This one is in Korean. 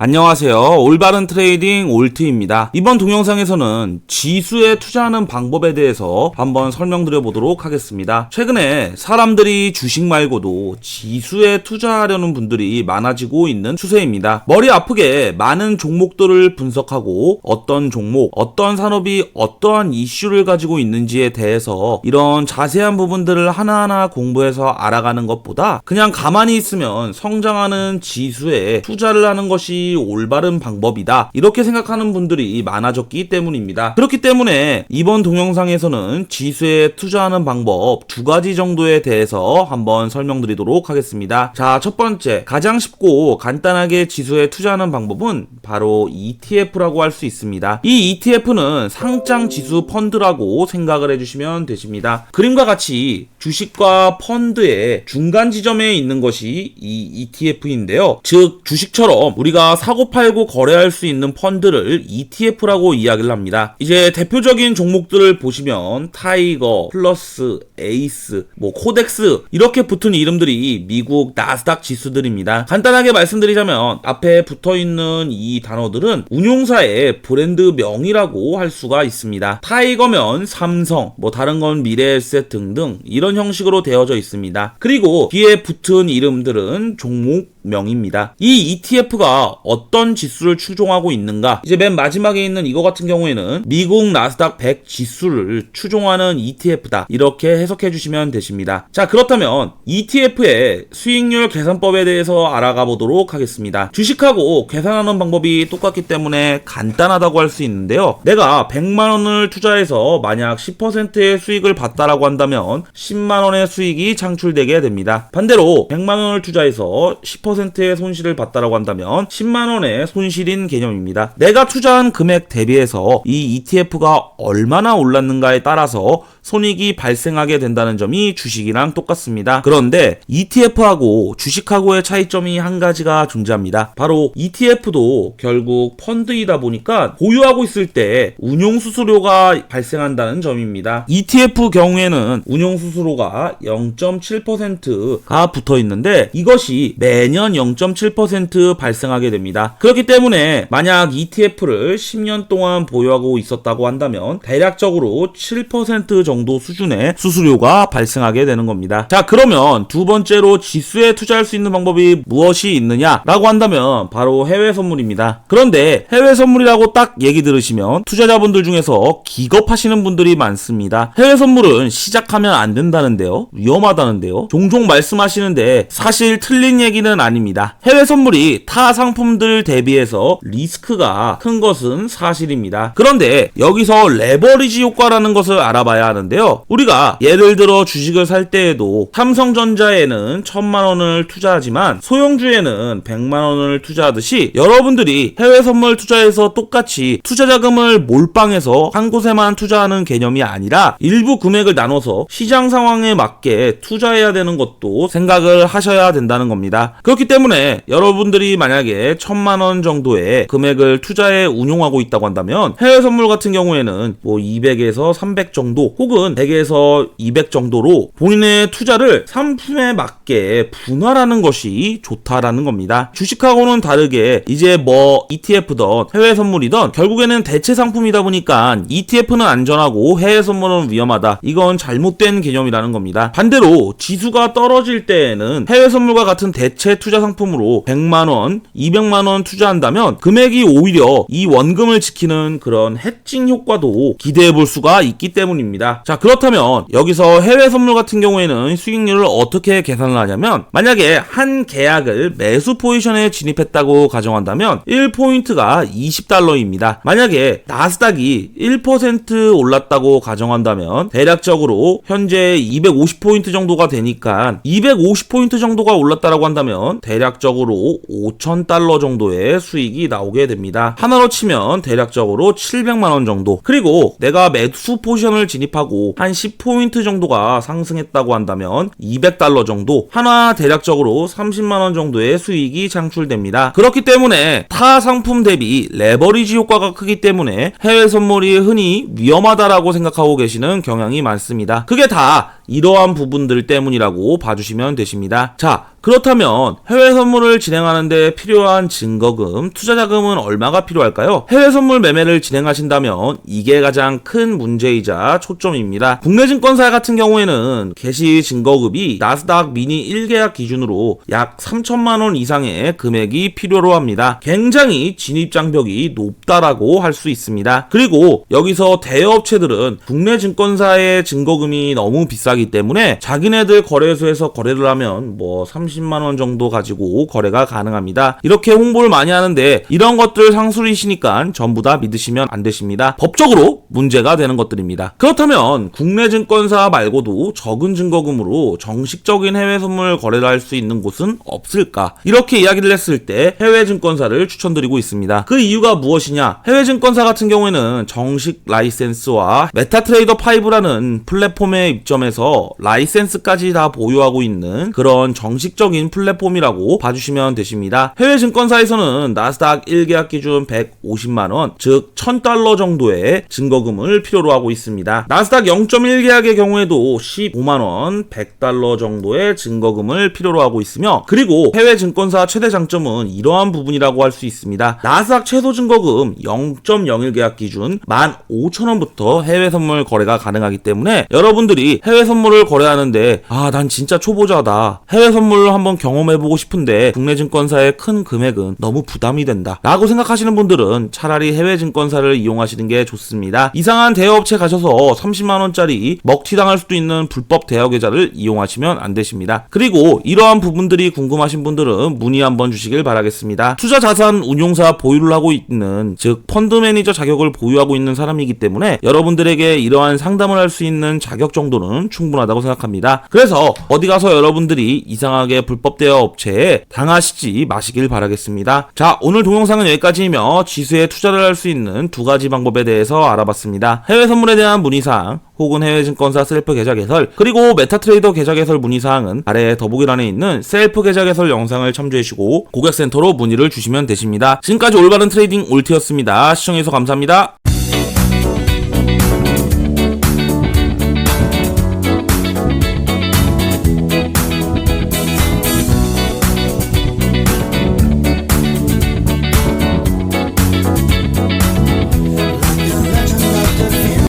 안녕하세요. 올바른 트레이딩 올트입니다. 이번 동영상에서는 지수에 투자하는 방법에 대해서 한번 설명드려 보도록 하겠습니다. 최근에 사람들이 주식 말고도 지수에 투자하려는 분들이 많아지고 있는 추세입니다. 머리 아프게 많은 종목들을 분석하고 어떤 종목, 어떤 산업이 어떠한 이슈를 가지고 있는지에 대해서 이런 자세한 부분들을 하나하나 공부해서 알아가는 것보다 그냥 가만히 있으면 성장하는 지수에 투자를 하는 것이 올바른 방법이다. 이렇게 생각하는 분들이 많아졌기 때문입니다. 그렇기 때문에 이번 동영상에서는 지수에 투자하는 방법 두 가지 정도에 대해서 한번 설명드리도록 하겠습니다. 자, 첫 번째, 가장 쉽고 간단하게 지수에 투자하는 방법은 바로 ETF라고 할 수 있습니다. 이 ETF는 상장 지수 펀드라고 생각을 해주시면 되십니다. 그림과 같이 주식과 펀드의 중간 지점에 있는 것이 이 ETF인데요. 즉, 주식처럼 우리가 사고 팔고 거래할 수 있는 펀드를 ETF라고 이야기를 합니다. 이제 대표적인 종목들을 보시면 타이거, 플러스, 에이스, 뭐 코덱스 이렇게 붙은 이름들이 미국 나스닥 지수들입니다. 간단하게 말씀드리자면 앞에 붙어 있는 이 단어들은 운용사의 브랜드 명이라고 할 수가 있습니다. 타이거면 삼성, 뭐 다른 건 미래에셋 등등 이런 형식으로 되어져 있습니다. 그리고 뒤에 붙은 이름들은 종목 명입니다. 이 ETF가 어떤 지수를 추종하고 있는가? 이제 맨 마지막에 있는 이거 같은 경우에는 미국 나스닥 100 지수를 추종하는 ETF다. 이렇게 해석해 주시면 되십니다. 자, 그렇다면 ETF의 수익률 계산법에 대해서 알아가 보도록 하겠습니다. 주식하고 계산하는 방법이 똑같기 때문에 간단하다고 할 수 있는데요. 내가 100만 원을 투자해서 만약 10%의 수익을 봤다라고 한다면 10만 원의 수익이 창출되게 됩니다. 반대로 100만 원을 투자해서 10%의 손실을 봤다라고 한다면 10만 원의 손실인 개념입니다. 내가 투자한 금액 대비해서 이 ETF가 얼마나 올랐는가에 따라서 손익이 발생하게 된다는 점이 주식이랑 똑같습니다. 그런데 ETF하고 주식하고의 차이점이 한 가지가 존재합니다. 바로 ETF도 결국 펀드이다 보니까 보유하고 있을 때 운용 수수료가 발생한다는 점입니다. ETF 경우에는 운용 수수료가 0.7%가 붙어 있는데 이것이 매년 0.7% 발생하게 됩니다. 그렇기 때문에 만약 ETF를 10년 동안 보유하고 있었다고 한다면 대략적으로 7% 정도 수준의 수수료가 발생하게 되는 겁니다. 자, 그러면 두 번째로 지수에 투자할 수 있는 방법이 무엇이 있느냐라고 한다면 바로 해외 선물입니다. 그런데 해외 선물이라고 딱 얘기 들으시면 투자자분들 중에서 기겁하시는 분들이 많습니다. 해외 선물은 시작하면 안 된다는데요. 위험하다는데요. 종종 말씀하시는데 사실 틀린 얘기는 아닙니다. 해외 선물이 타 상품들 대비해서 리스크가 큰 것은 사실입니다. 그런데 여기서 레버리지 효과라는 것을 알아봐야 하는데 요. 우리가 예를 들어 주식을 살 때에도 삼성전자에는 천만 원을 투자하지만 소형주에는 백만 원을 투자하듯이 여러분들이 해외 선물 투자에서 똑같이 투자 자금을 몰빵해서 한 곳에만 투자하는 개념이 아니라 일부 금액을 나눠서 시장 상황에 맞게 투자해야 되는 것도 생각을 하셔야 된다는 겁니다. 그렇기 때문에 여러분들이 만약에 천만 원 정도의 금액을 투자에 운용하고 있다고 한다면 해외 선물 같은 경우에는 뭐 200에서 300 정도 혹은 100에서 200 정도로 본인의 투자를 상품에 맞게 분할하는 것이 좋다라는 겁니다. 주식하고는 다르게 이제 뭐 ETF든 해외 선물이든 결국에는 대체 상품이다 보니까 ETF는 안전하고 해외 선물은 위험하다. 이건 잘못된 개념이라는 겁니다. 반대로 지수가 떨어질 때에는 해외 선물과 같은 대체 투자 상품으로 100만 원, 200만 원 투자한다면 금액이 오히려 이 원금을 지키는 그런 해칭 효과도 기대해 볼 수가 있기 때문입니다. 자, 그렇다면 여기서 해외 선물 같은 경우에는 수익률을 어떻게 계산을 하냐면 만약에 한 계약을 매수 포지션에 진입했다고 가정한다면 1포인트가 20달러입니다. 만약에 나스닥이 1% 올랐다고 가정한다면 대략적으로 현재 250포인트 정도가 되니까 250포인트 정도가 올랐다라고 한다면 대략적으로 5,000달러 정도의 수익이 나오게 됩니다. 하나로 치면 대략적으로 700만 원 정도. 그리고 내가 매수 포지션을 진입하고 한 10포인트 정도가 상승했다고 한다면 200달러 정도. 하나 대략적으로 30만원 정도의 수익이 창출됩니다. 그렇기 때문에 타 상품 대비 레버리지 효과가 크기 때문에 해외 선물이 흔히 위험하다라고 생각하고 계시는 경향이 많습니다. 그게 다 이러한 부분들 때문이라고 봐주시면 되십니다. 자, 그렇다면 해외 선물을 진행하는데 필요한 증거금, 투자 자금은 얼마가 필요할까요? 해외 선물 매매를 진행하신다면 이게 가장 큰 문제이자 초점입니다. 국내 증권사 같은 경우에는 개시 증거급이 나스닥 미니 1계약 기준으로 약 3천만 원 이상의 금액이 필요로 합니다. 굉장히 진입 장벽이 높다라고 할 수 있습니다. 그리고 여기서 대여업체들은 국내 증권사의 증거금이 너무 비싸기 때문에 자기네들 거래소에서 거래를 하면 뭐 30만 원 정도 가지고 거래가 가능합니다. 이렇게 홍보를 많이 하는데 이런 것들 상술이시니까 전부 다 믿으시면 안 되십니다. 법적으로 문제가 되는 것들입니다. 그렇다면 국내 증권사 말고도 적은 증거금으로 정식적인 해외 선물 거래를 할 수 있는 곳은 없을까? 이렇게 이야기를 했을 때 해외 증권사를 추천드리고 있습니다. 그 이유가 무엇이냐? 해외 증권사 같은 경우에는 정식 라이센스와 메타트레이더 5라는 플랫폼의 입점에서 라이센스까지 다 보유하고 있는 그런 정식적인 플랫폼이라고 봐주시면 되십니다. 해외 증권사에서는 나스닥 1계약 기준 150만원, 즉 1000달러 정도의 증거금을 필요로 하고 있습니다. 나스닥 0.1계약의 경우에도 15만원, 100달러 정도의 증거금을 필요로 하고 있으며, 그리고 해외 증권사 최대 장점은 이러한 부분이라고 할 수 있습니다. 나스닥 최소 증거금 0.01계약 기준 15,000원부터 해외 선물 거래가 가능하기 때문에 여러분들이 해외 선물 을 거래하는데 아, 난 진짜 초보자다. 해외 선물을 한번 경험해보고 싶은데 국내 증권사의 큰 금액은 너무 부담이 된다. 라고 생각하시는 분들은 차라리 해외 증권사를 이용하시는 게 좋습니다. 이상한 대여업체 가셔서 30만원짜리 먹튀당할 수도 있는 불법 대여 계좌를 이용하시면 안 되십니다. 그리고 이러한 부분들이 궁금하신 분들은 문의 한번 주시길 바라겠습니다. 투자 자산 운용사 보유를 하고 있는 즉 펀드 매니저 자격을 보유하고 있는 사람이기 때문에 여러분들에게 이러한 상담을 할 수 있는 자격 정도는 충분하다고 생각합니다. 그래서 어디 가서 여러분들이 이상하게 불법 대여 업체에 당하시지 마시길 바라겠습니다. 자, 오늘 동영상은 여기까지이며 지수에 투자를 할 수 있는 두 가지 방법에 대해서 알아봤습니다. 해외 선물에 대한 문의사항 혹은 해외 증권사 셀프 계좌 개설 그리고 메타트레이더 계좌 개설 문의 사항은 아래 더보기란에 있는 셀프 계좌 개설 영상을 참조해 주시고 고객센터로 문의를 주시면 되십니다. 지금까지 올바른 트레이딩 올티였습니다. 시청해주셔서 감사합니다.